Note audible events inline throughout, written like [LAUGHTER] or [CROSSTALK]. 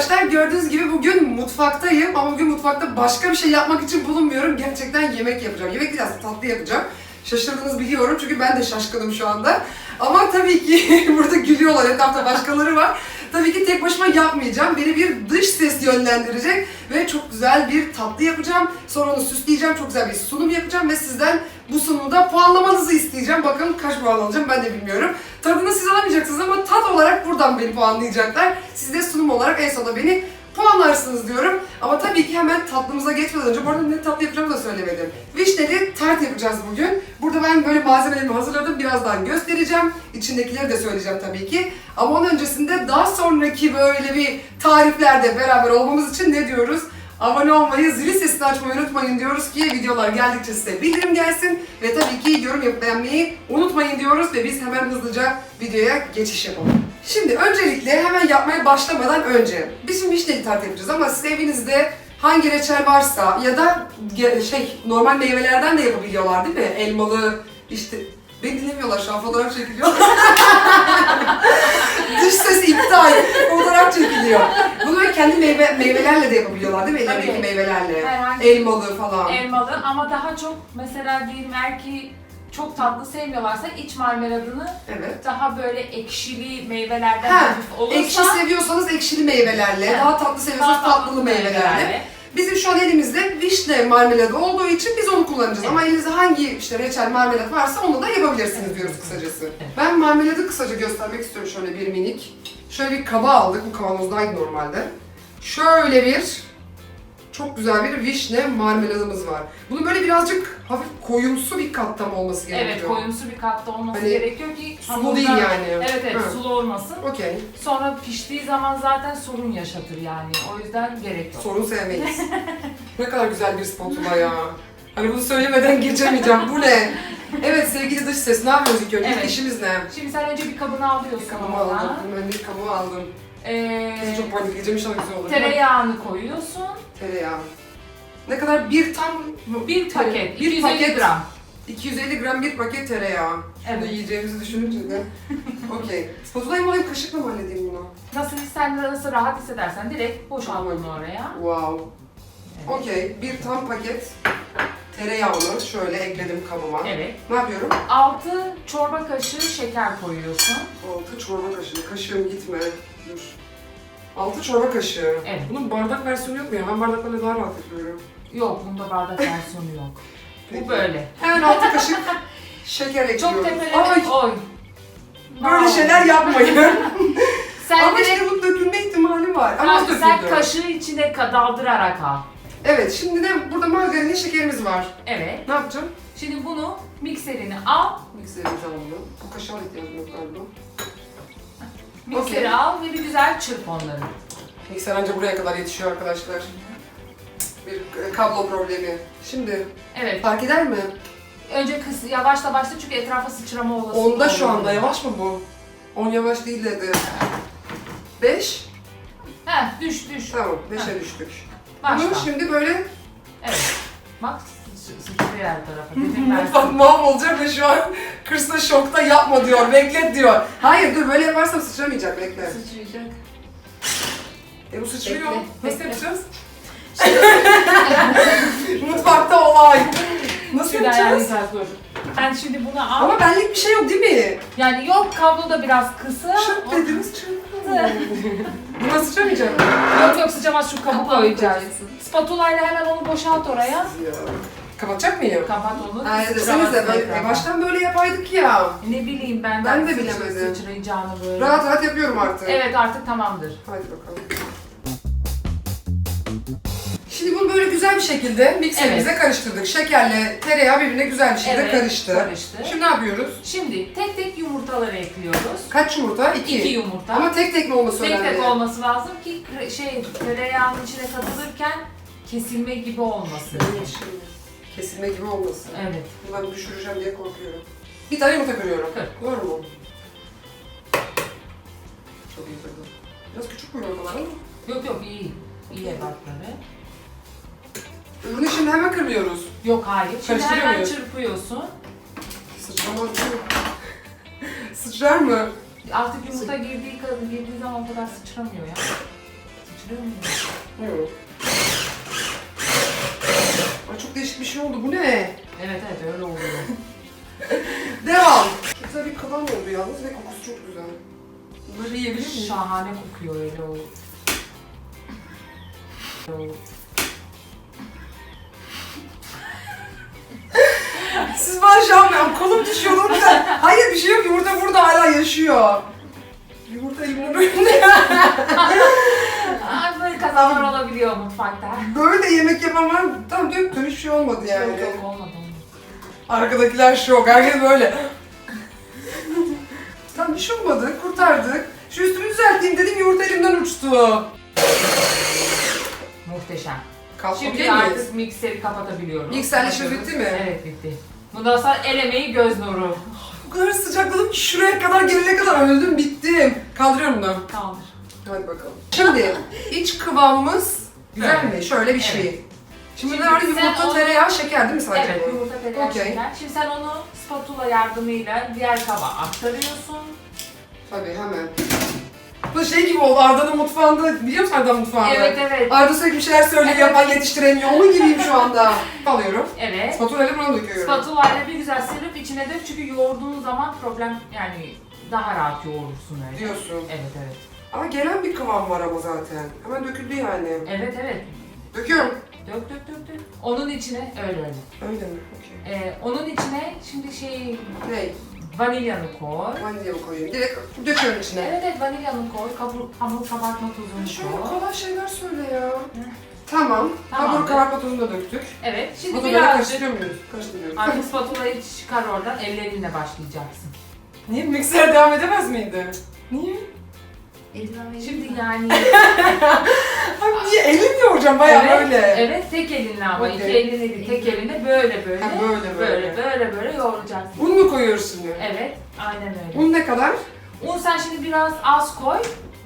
arkadaşlar. Gördüğünüz gibi bugün mutfaktayım ama bugün mutfakta başka bir şey yapmak için bulunmuyorum. Gerçekten yemek yapacağım. Yemek değil aslında tatlı yapacağım. Şaşırdınız biliyorum çünkü ben de şaşkınım şu anda. Ama tabii ki [LAUGHS] burada gülüyorlar, etrafta başkaları var. Tabii ki tek başıma yapmayacağım. Beni bir dış ses yönlendirecek ve çok güzel bir tatlı yapacağım. Sonra onu süsleyeceğim, çok güzel bir sunum yapacağım ve sizden bu sunumda puanlamanızı isteyeceğim. Bakın kaç puan alacağım ben de bilmiyorum. Tadını siz alamayacaksınız ama tat olarak buradan beni puanlayacaklar. Siz de sunum olarak en sonunda beni puanlarsınız diyorum. Ama tabii ki hemen tatlımıza geçmeden önce, bu arada ne tatlı yapacağımı da söylemedim. Vişneli tart yapacağız bugün. Burada ben böyle malzemelerimi hazırladım. Birazdan göstereceğim. İçindekileri de söyleyeceğim tabii ki. Ama onun öncesinde daha sonraki böyle bir tariflerde beraber olmamız için ne diyoruz? Abone olmayı, zili sesini açmayı unutmayın diyoruz ki videolar geldikçe size bildirim gelsin. Ve tabii ki yorum yapıp unutmayın diyoruz ve biz hemen hızlıca videoya geçiş yapalım. Şimdi öncelikle hemen yapmaya başlamadan önce biz şimdi vişneli tart yapacağız ama siz evinizde hangi reçel varsa ya da şey normal meyvelerden de yapabiliyorlar değil mi? Elmalı işte Beni dinlemiyorlar şu an fotoğraf çekiliyor. [LAUGHS] Dış ses iptal. Fotoğraf çekiliyor. Bunu kendi meyve, meyvelerle de yapabiliyorlar değil mi? Ellerindeki Tabii. meyvelerle. Herhangi Elmalı falan. elmalı ama daha çok mesela diyelim eğer ki çok tatlı sevmiyorlarsa iç marmeladını Evet. daha böyle ekşili meyvelerden Ha, hafif olursa ekşi seviyorsanız ekşili meyvelerle, Ha, daha tatlı seviyorsanız daha tatlılı meyvelerle. Bizim şu an elimizde vişne marmeladı olduğu için biz onu kullanacağız. Ama elinizde hangi işte reçel marmelat varsa onu da yapabilirsiniz diyoruz kısacası. Ben marmeladı kısaca göstermek istiyorum şöyle bir minik. Şöyle bir kaba aldık. Bu kavanozdaydı normalde. Şöyle bir çok güzel bir vişne marmeladımız var. Bunun böyle birazcık hafif koyumsu bir katlama olması gerekiyor. Evet, koyumsu bir katta olması Hani gerekiyor ki sulu değil yani. Evet evet, Ha. sulu olmasın. Okey. Sonra piştiği zaman zaten sorun yaşatır yani. O yüzden gerek yok. Sorun sevmeyiz. [LAUGHS] ne kadar güzel bir spatula ya. Hani bunu söylemeden geçemeyeceğim. Bu ne? Evet sevgili dış ses ne yapıyoruz ilk önce? İlk Evet. işimiz ne? Şimdi sen önce bir kabını alıyorsun Kabımı aldım. oradan. Ben bir kabımı aldım. Ee, Kızı çok panikleyeceğim inşallah güzel olur. tereyağını koyuyorsun. Tereyağı. Ne kadar? Bir tam... Bir paket, Bir 250 paket. gram. 250 gram bir paket tereyağı. Şimdi Evet. yiyeceğimizi düşününce de. [LAUGHS] Okey. Spatulayı mı alayım kaşıkla mı halledeyim bunu? Nasıl sen nasıl rahat hissedersen direkt Tamam. bunu oraya. Wow. Evet. Okey. Bir tam paket tereyağını şöyle ekledim kabıma. Evet. Ne yapıyorum? 6 çorba kaşığı şeker koyuyorsun. Altı çorba kaşığı. Kaşığım gitme. Dur. Altı çorba kaşığı. Evet. Bunun bardak versiyonu yok mu ya? Ben bardaklarla daha rahat yapıyorum. Yok bunda bardak [LAUGHS] versiyonu yok. Peki. Bu böyle. Hemen altı kaşık [LAUGHS] şeker ekliyorum. Çok tepeleme Ay, koy. böyle Wow. şeyler yapmayın. [LAUGHS] Sen Ama direkt işte bu dökülme ihtimali var. Ama sen döküldü. kaşığı içine ka- daldırarak al. Evet, şimdi de burada margarinli şekerimiz var. Evet. Ne yapacağım? Şimdi bunu mikserini al. Mikserimizi alalım. Bu kaşığa ihtiyacım yok galiba. Mikseri Okey. al ve bir güzel çırp onları. Mikser anca buraya kadar yetişiyor arkadaşlar. Bir kablo problemi. Şimdi Evet. fark eder mi? Önce kıs yavaşla başla çünkü etrafa sıçrama olasılığı Onda şu anda yavaş mı bu? 10 yavaş değil dedi. 5. Heh düş düş. Tamam, Ha. 5'e düştük. Başla. Bunu şimdi böyle Evet. Bak sıçrıyor her tarafa. Dedim [LAUGHS] ben mutfak mahvolacak ve şu an kırsına şokta yapma diyor, beklet diyor. Hayır dur böyle yaparsam sıçramayacak, bekle. Sıçrayacak. E bu sıçrıyor. Bekle, Nasıl bekle. yapacağız? [LAUGHS] Mutfakta olay. Nasıl yapacağız? dur. Sen şimdi bunu al. Ama benlik bir şey yok değil mi? Yani yok kablo da biraz kısa. Çırp dediniz çırp. [LAUGHS] Buna sıçramayacak. Yok yok sıçamaz şu kabı Kapağı koyacağız. koyacaksın. Spatula ile hemen onu boşalt oraya. Ya. Kapatacak mıyım? Kapat onu. Sıçramasın desenize böyle, baştan böyle yapaydık ya. Ne bileyim ben. Ben de bilemedim. Sıçrayacağını böyle. Rahat rahat yapıyorum artık. Evet artık tamamdır. Hadi bakalım. Şimdi bunu böyle güzel bir şekilde mikserimize karıştırdık. Şekerle tereyağı birbirine güzel bir şekilde Evet, karıştı. karıştı. Şimdi ne yapıyoruz? Şimdi tek tek yumurtaları ekliyoruz. Kaç yumurta? İki. İki yumurta. Ama tek tek mi olması tek önemli? tek olması lazım ki şey tereyağının içine katılırken kesilme gibi olmasın. Evet, Kesilme gibi olmasın. Evet. Bunu ben düşüreceğim diye korkuyorum. Bir tane yumurta kırıyorum. Kır. Doğru mu? Biraz küçük mü kadar ama? Yok yok iyi. İyi ebatları. Ürünü şimdi hemen kırmıyoruz. Yok hayır. Şimdi Karıştırıyor hemen muyuz? çırpıyorsun. Sıçramaz değil mi? [LAUGHS] Sıçrar mı? Artık yumurta girdiği, girdiği zaman o kadar sıçramıyor ya. Sıçrıyor mu? Yok. Çok değişik bir şey oldu. Bu ne? Evet evet öyle oluyor. [LAUGHS] Devam. Güzel bir kıvam oldu yalnız ve kokusu çok güzel. Bunları yiyebilir miyim? Şahane kokuyor öyle o. o- [LAUGHS] Siz bana an ben kolum düşüyor oğlum da. Hayır bir şey yok yumurta burada hala yaşıyor. Yumurta elimde böyle. [LAUGHS] Kazalar olabiliyor mutfakta. Böyle yemek yapan var mı? Tamam döktüm hiçbir şey olmadı yani. Yok yok olmadı. Arkadakiler şok. Herkes böyle. tamam bir şey olmadı. Kurtardık. Şu üstümü düzelteyim dedim yumurta elimden uçtu. Muhteşem. Kalk Şimdi okey miyiz? artık mikseri kapatabiliyorum. Mikserle Kapatıyoruz. bitti mi? Evet bitti. Bundan sonra el emeği göz nuru. O kadar sıcakladım ki şuraya kadar gelene kadar öldüm bittim. Kaldırıyorum bunu. Tamamdır. Hadi bakalım. Şimdi iç kıvamımız güzel Evet. mi? Şöyle bir şey. Şimdi, Şimdi sen Yumurta, onu- tereyağı, şeker değil mi sadece Evet bu? yumurta tereyağı Okey. şeker. Şimdi sen onu spatula yardımıyla diğer kaba aktarıyorsun. Tabii hemen. Bu şey gibi oldu Arda'nın mutfağında. Biliyor musun Arda'nın mutfağını? Evet evet. Arda sürekli bir şeyler söylüyor, yapan yetiştiremiyor. Onun gibiyim şu anda. [LAUGHS] Alıyorum. Evet. Spatula ile bunu döküyorum. Spatula ile bir güzel serip içine dök çünkü yoğurduğun zaman problem yani daha rahat yoğurursun öyle. Diyorsun. Evet evet. Ama gelen bir kıvam var ama zaten. Hemen döküldü yani. Evet evet. Döküyorum. Dök dök dök dök. Onun içine öyle öyle. Öyle mi? Okey. Ee, onun içine şimdi şey Ne? vanilyanı koy. Vanilya mı koyayım? Direkt döküyorum içine. Evet evet vanilyanı koy. Kabur, hamur kabartma tozunu Şöyle koy. kolay şeyler söyle ya. Tamam. Hamur kabartma tozunu da döktük. Evet şimdi Bunu böyle birazcık karıştırıyor muyuz? Karıştırmıyoruz. artık spatulayı çıkar oradan ellerinle başlayacaksın. Niye? Mikser devam edemez miydi? Niye? Şimdi yani [LAUGHS] Abi niye? Elim yoğuracağım bayağı evet, böyle. evet tek elinle ama Okey. iki elinle değil tek elinle böyle böyle Ha, böyle, böyle. böyle böyle böyle yoğuracaksın. Un mu koyuyoruz şimdi? Evet aynen öyle. Un ne kadar? Un sen şimdi biraz az koy.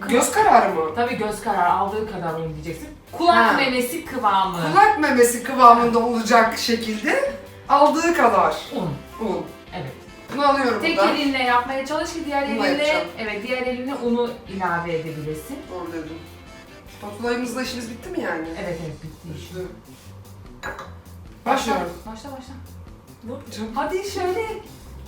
Göz kararı mı? Tabii göz kararı aldığı kadar un diyeceksin. Kulak Ha. memesi kıvamı. Kulak memesi kıvamında olacak şekilde aldığı kadar Un. un. Evet. Bunu alıyorum Tek buradan. elinle yapmaya çalış ki diğer Bununla elinle yapacağım. evet diğer elinle unu ilave edebilesin. Doğru dedim. Spatulayımızla işimiz bitti mi yani? Evet evet bitti iş. Bitti. Başlıyorum. Başla başla. Canım. Hadi şöyle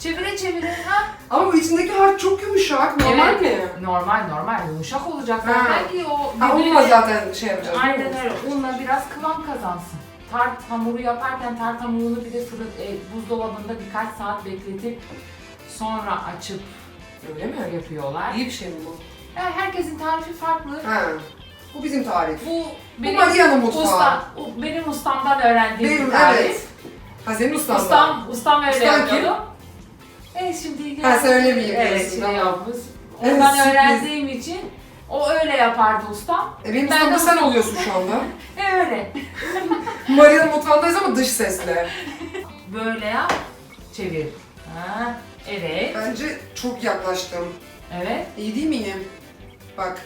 çevire çevire ha. Ama bu içindeki harç çok yumuşak. Normal mi? Normal normal yumuşak olacak Ha. zaten ki o Ha birbirine- zaten şey yapacağız. değil Aynen öyle. Unla biraz kıvam kazansın. Tart hamuru yaparken tart hamurunu bir de fırın, e, buzdolabında birkaç saat bekletip sonra açıp Öyle mi? yapıyorlar. İyi bir şey mi bu? Yani herkesin tarifi farklı. Ha. Bu bizim tarif. Bu Bu benim Maria'nın mutfağı. usta, o benim ustamdan öğrendiğim Benim bir tarif. evet. Ha senin ustan Ustam, ustam öyle Ustan kim? yapıyordu. Evet şimdi Ha, söylemeyeyim Evet diyorsun, şimdi tamam. yapmış. Evet, [LAUGHS] Ondan sürpriz. öğrendiğim için o öyle yapardı ustam. E benim Ben ustam de- da sen oluyorsun şu anda. [LAUGHS] E öyle. [LAUGHS] Maria'nın mutfağındayız ama dış sesle. Böyle yap, çevir. Ha, evet, Bence çok yaklaştım. evet. İyi değil miyim? Bak.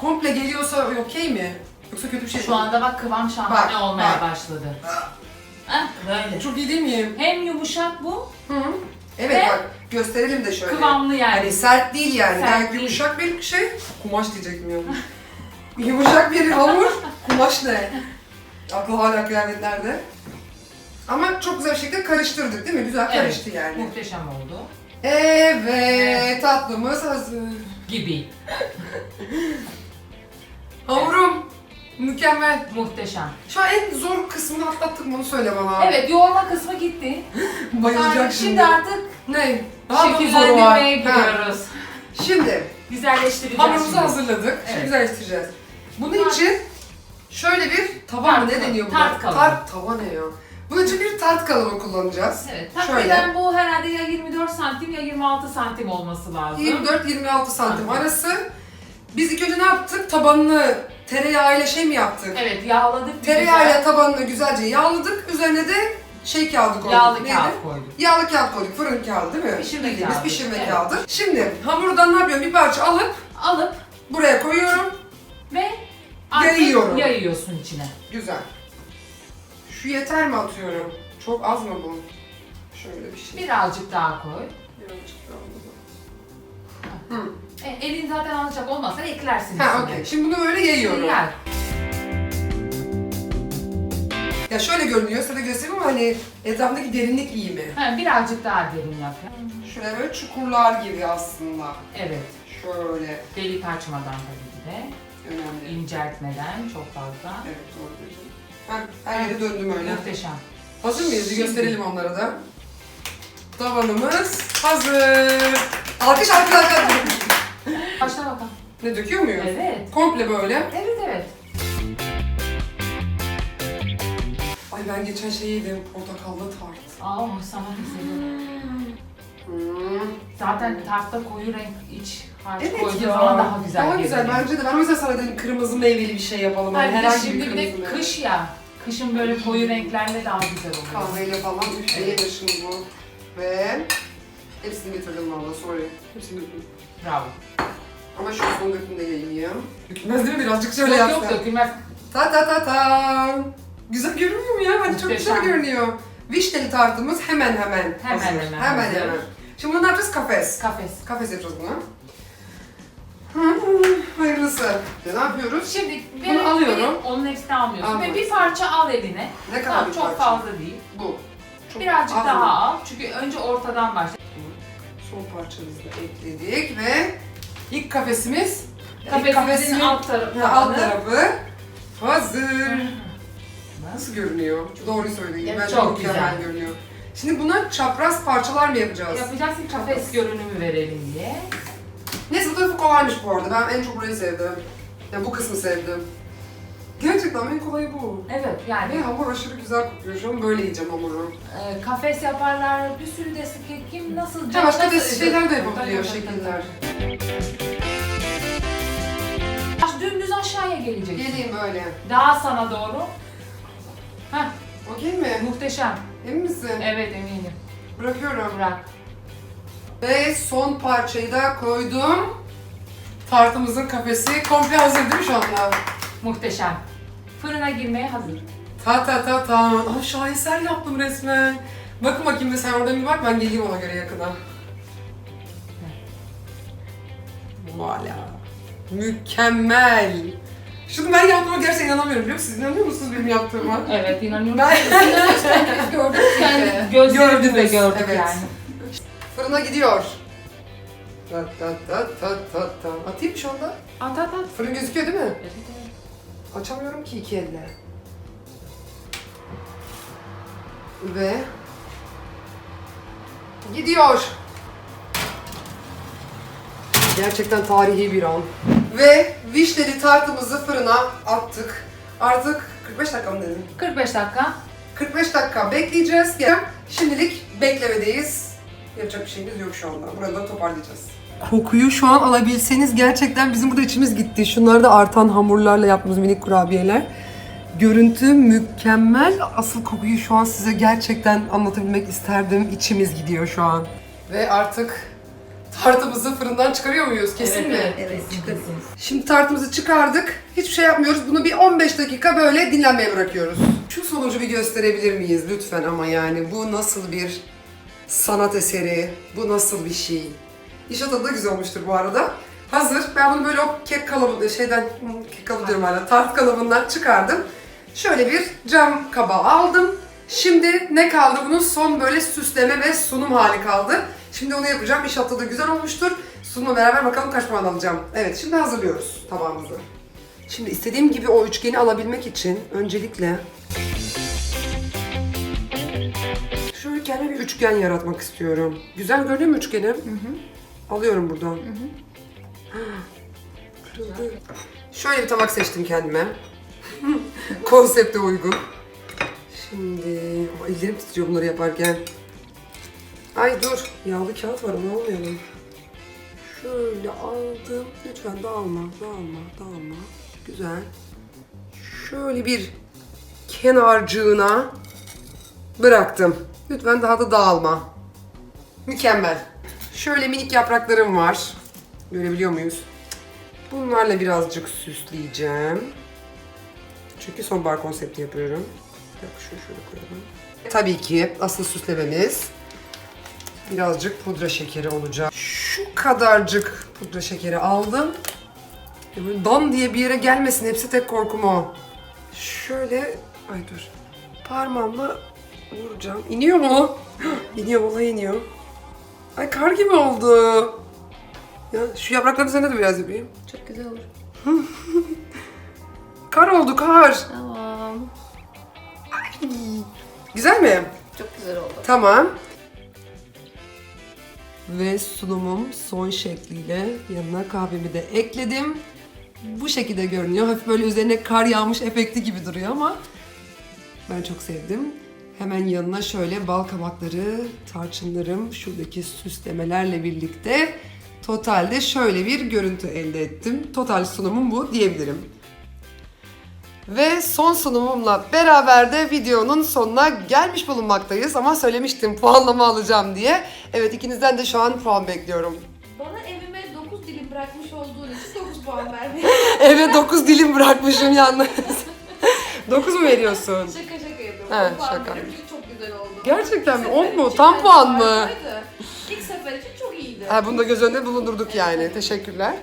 Komple geliyorsa okey mi? Yoksa kötü bir şey Şu mi? anda bak kıvam şahane Bak, olmaya bak. başladı. Hah, böyle. Çok iyi değil miyim? Hem yumuşak bu, Hı. Evet Ve- bak gösterelim de şöyle. kıvamlı yani. Hani sert değil yani. Sert Gayet değil. yumuşak bir şey. Kumaş diyecektim ya. [LAUGHS] yumuşak bir hamur. Kumaş ne? Aklı hala kıyafetlerde. Ama çok güzel bir şekilde karıştırdık değil mi? Güzel karıştı yani. Muhteşem oldu. Evet, tatlımız hazır. Gibi. [LAUGHS] Hamurum mükemmel. Muhteşem. Şu an en zor kısmını atlattık mı onu söyle bana. Evet, yoğurma kısmı gitti. [LAUGHS] Bayılacak şimdi. şimdi artık Ne? Daha da zoru var. şekillendirmeye Ha. gidiyoruz. Şimdi Güzelleştireceğiz hamurumuzu şimdi. hazırladık. Şimdi Evet. güzelleştireceğiz. Bunun için şöyle bir tavan Tart ne deniyor buna? Tart kalıbı. Tart tava ne ya? Bunun için bir tart kalıbı kullanacağız. Evet, Şöyle. takriben bu herhalde ya 24 santim ya 26 santim olması lazım. 24-26 santim Santim. arası. Biz ilk önce ne yaptık? Tabanını tereyağıyla şey mi yaptık? Evet, yağladık bir Tereyağıyla tabanını güzelce yağladık. Üzerine de şey kağıdı koyduk. Yağlı Neydi? kağıt koyduk. Yağlı kağıt koyduk. Fırın kağıdı değil mi? Pişirme Bildiğimiz kağıdı. pişirme Evet. kağıdı. Şimdi hamurdan ne yapıyorum? Bir parça alıp Alıp Buraya koyuyorum. Ve artık Yayıyorum. yayıyorsun içine. Güzel. Şu yeter mi atıyorum? Çok az mı bu? Şöyle bir şey. Birazcık daha koy. Birazcık daha. Hı. E, elin zaten alacak olmazsa eklersin Ha okey. Şimdi bunu böyle yayıyorum. Yer. Ya şöyle görünüyor, de göstereyim ama hani etrafındaki derinlik iyi mi? Ha, birazcık daha derin yap. Şöyle böyle çukurlar gibi aslında. Evet. Şöyle Delik açmadan tabii ki de. Önemli. İnceltmeden çok fazla. Evet doğru diyorsun. Ben her yere döndüm öyle. Muhteşem. Hazır mıyız? Bir gösterelim onlara da. Tavanımız hazır. Alkış alkış alkış. Başla bakalım. ne döküyor muyuz? Evet. Komple böyle. Evet evet. Ay ben geçen şey yedim. Portakallı tart. Aa sana seviyorum. Hmm. Zaten tartta koyu renk iç harç Evet koyduğu ya. zaman daha güzel Daha güzel görünüyor. bence de. Ben o yüzden sana dedim kırmızı meyveli bir şey yapalım. Yani Hayır, bir de herhangi bir şimdi bir kırmızı de meyve. kış ya. Kışın böyle koyu renklerle daha güzel oluyor. Kahveyle falan üf Evet. bu. Ve hepsini getirdim valla sorry. Hepsini getirdim. Bravo. Ama şu son dökümü de yayayım. Dökülmez değil mi? Birazcık şöyle yok yapsam. yok dökülmez. Ta ta ta ta. Güzel görünüyor mu ya? Bence çok güzel görünüyor. Vişneli tartımız hemen hemen Hemen hazır. hemen hemen, hazır. hemen. Şimdi bunu ne yapacağız? Kafes. Kafes. Kafes yapacağız bunu. Hmm, hayırlısı. Ne yapıyoruz? Şimdi Bunu bir- alıyorum. bir- onun hepsini almıyorsun Almıyorum. ve bir parça al eline. Ne kadar Tamam bir çok parça? fazla değil. Bu. Çok Birazcık az daha mı? al. Çünkü önce ortadan başla. Son parçamızı da ekledik ve ilk kafesimiz ilk kafesinin alt tarafı. ha, alt tarafı hazır. Nasıl görünüyor? Doğruyu söyleyin. Evet, Bence çok mükemmel güzel. görünüyor. Şimdi buna çapraz parçalar mı yapacağız? Yapacağız ki kafes görünümü verelim diye. Neyse bu tarafı kolaymış bu arada. Ben en çok burayı sevdim. Yani bu kısmı sevdim. Gerçekten en kolayı bu. Evet Ve yani hamur aşırı güzel kokuyor. Şu an böyle yiyeceğim hamuru. e, kafes yaparlar, bir sürü de kim nasıl Ha, başka da şeyler de yapabiliyor şekiller. Dümdüz aşağıya gelecek. Geleyim böyle. Daha sana doğru. Heh, Okey mi? muhteşem. Emin misin? Evet eminim. Bırakıyorum. Bırak. Ve son parçayı da koydum. Tartımızın kafesi komple hazır değil mi şu anda? Muhteşem. Fırına girmeye hazır. Ta ta ta ta. Aa, şaheser yaptım resmen. Bakın bakayım da sen orada bir bak ben geleyim ona göre yakına. Voila. Mükemmel. Şunu ben yaptığıma gerçekten inanamıyorum biliyor musunuz? İnanıyor musunuz benim yaptığıma? Evet inanıyorum. Ben- kendimiz gördük. Yani gözlerimizle Gördünüz, gördük evet. yani. Fırına gidiyor. Ta ta ta ta ta ta. Atayım mı şu anda? At at at. Fırın gözüküyor değil mi? Evet, evet. Açamıyorum ki iki elle. Ve gidiyor. Gerçekten tarihi bir an. Ve vişneli tartımızı fırına attık. Artık 45 dakika mı dedim? 45 dakika. 45 dakika bekleyeceğiz. Gel. Şimdilik beklemedeyiz. Yapacak bir şeyimiz yok şu anda. Burada toparlayacağız. Kokuyu şu an alabilseniz gerçekten bizim burada içimiz gitti. Şunlar da artan hamurlarla yaptığımız minik kurabiyeler. Görüntü mükemmel. Asıl kokuyu şu an size gerçekten anlatabilmek isterdim. İçimiz gidiyor şu an. Ve artık tartımızı fırından çıkarıyor muyuz? Kesin mi? Evet, kesin. Şimdi tartımızı çıkardık. Hiçbir şey yapmıyoruz. Bunu bir 15 dakika böyle dinlenmeye bırakıyoruz. Şu sonucu bir gösterebilir miyiz lütfen ama yani bu nasıl bir sanat eseri? Bu nasıl bir şey? İnşallah da güzel olmuştur bu arada. Hazır. Ben bunu böyle o kek kalıbı şeyden kek kalıbı diyorum hala tart kalıbından çıkardım. Şöyle bir cam kaba aldım. Şimdi ne kaldı? Bunun son böyle süsleme ve sunum hali kaldı. Şimdi onu yapacağım. İnşallah da güzel olmuştur. Sunumla beraber bakalım kaç puan alacağım. Evet şimdi hazırlıyoruz tabağımızı. Şimdi istediğim gibi o üçgeni alabilmek için öncelikle şöyle kendime bir üçgen yaratmak istiyorum. Güzel görünüyor mu üçgenim? Alıyorum buradan. Kırıldı. Şöyle bir tabak seçtim kendime. [LAUGHS] Konsepte uygun. Şimdi ellerim titriyor bunları yaparken. Ay dur. Yağlı kağıt var onu almayalım. Şöyle aldım. Lütfen dağılma, dağılma, dağılma. Güzel. Şöyle bir kenarcığına bıraktım. Lütfen daha da dağılma. Mükemmel. Şöyle minik yapraklarım var. Görebiliyor muyuz? Bunlarla birazcık süsleyeceğim. Çünkü sonbahar konsepti yapıyorum. Yok şunu şöyle koyalım. Tabii ki asıl süslememiz birazcık pudra şekeri olacak. Şu kadarcık pudra şekeri aldım. Böyle dan diye bir yere gelmesin. Hepsi tek korkum o. Şöyle, ay dur. Parmağımla vuracağım. İniyor mu? [GASPS] iniyor, vallahi iniyor. Ay kar gibi oldu. Ya şu yaprakların üzerine de biraz yapayım. Çok güzel olur. [LAUGHS] Kar oldu kar. Tamam. Güzel mi? Çok güzel oldu. Tamam. Ve sunumum son şekliyle yanına kahvemi de ekledim. Bu şekilde görünüyor. Hafif böyle üzerine kar yağmış efekti gibi duruyor ama ben çok sevdim. Hemen yanına şöyle bal kabakları, tarçınlarım, şuradaki süslemelerle birlikte totalde şöyle bir görüntü elde ettim. Total sunumum bu diyebilirim. Ve son sunumumla beraber de videonun sonuna gelmiş bulunmaktayız. Ama söylemiştim puanlama alacağım diye. Evet ikinizden de şu an puan bekliyorum. Bana evime 9 dilim bırakmış olduğun için 9 puan vermeye. [LAUGHS] Eve 9 dilim bırakmışım yalnız. [LAUGHS] 9 mu veriyorsun? şaka şaka yapıyorum. Evet, puan şaka. veriyorum çünkü çok güzel oldu. Gerçekten mi? İlk On sefer mu? için Tam bence puan mı? harikaydı. İlk sefer için çok iyiydi. Ha, bunu da göz önünde bulundurduk yani. Teşekkürler.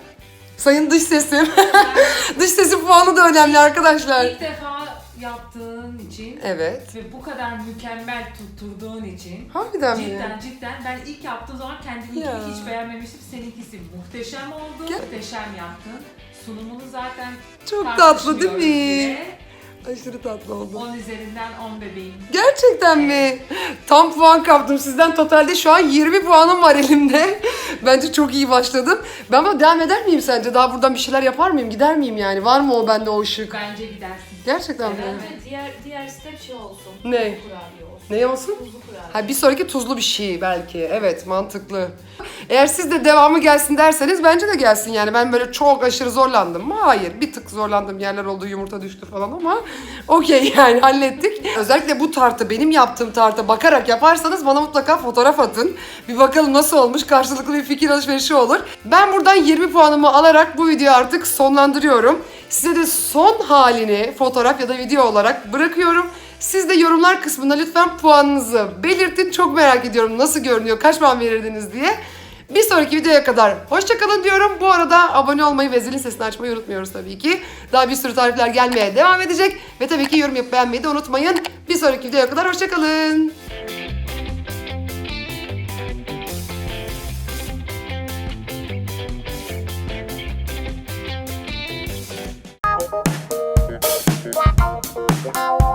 Sayın dış sesim. [LAUGHS] dış sesim puanı da önemli arkadaşlar. İlk defa yaptığın için Evet. ve bu kadar mükemmel tutturduğun için Harbiden mi? cidden cidden ben ilk yaptığım zaman kendimi Ya. hiç beğenmemiştim. Seninkisi muhteşem oldu. Ya. Muhteşem yaptın. Sunumunu zaten Çok tatlı değil tartışmıyoruz mi? bile. Aşırı tatlı oldu. 10 üzerinden 10 bebeğim. Gerçekten mi? Tam puan kaptım sizden. Totalde şu an 20 puanım var elimde. [LAUGHS] Bence çok iyi başladım. Ben böyle devam eder miyim sence? Daha buradan bir şeyler yapar mıyım? Gider miyim yani? Var mı o bende o ışık? Bence gidersin. Gerçekten mi? Evet, diğer diğer step şey olsun. Ne? Kurabiye olsun. Ne olsun? Ha bir sonraki tuzlu bir şey belki. Evet mantıklı. Eğer siz de devamı gelsin derseniz bence de gelsin yani. Ben böyle çok aşırı zorlandım mı? Hayır. Bir tık zorlandığım yerler oldu. Yumurta düştü falan ama [LAUGHS] okey yani hallettik. Özellikle bu tartı benim yaptığım tarta bakarak yaparsanız bana mutlaka fotoğraf atın. Bir bakalım nasıl olmuş. Karşılıklı bir fikir alışverişi olur. Ben buradan 20 puanımı alarak bu videoyu artık sonlandırıyorum. Size de son halini fotoğraf ya da video olarak bırakıyorum. Siz de yorumlar kısmına lütfen puanınızı belirtin. Çok merak ediyorum nasıl görünüyor, kaç puan verirdiniz diye. Bir sonraki videoya kadar hoşçakalın diyorum. Bu arada abone olmayı ve zilin sesini açmayı unutmuyoruz tabii ki. Daha bir sürü tarifler gelmeye devam edecek. Ve tabii ki yorum yapıp beğenmeyi de unutmayın. Bir sonraki videoya kadar hoşçakalın. Wow.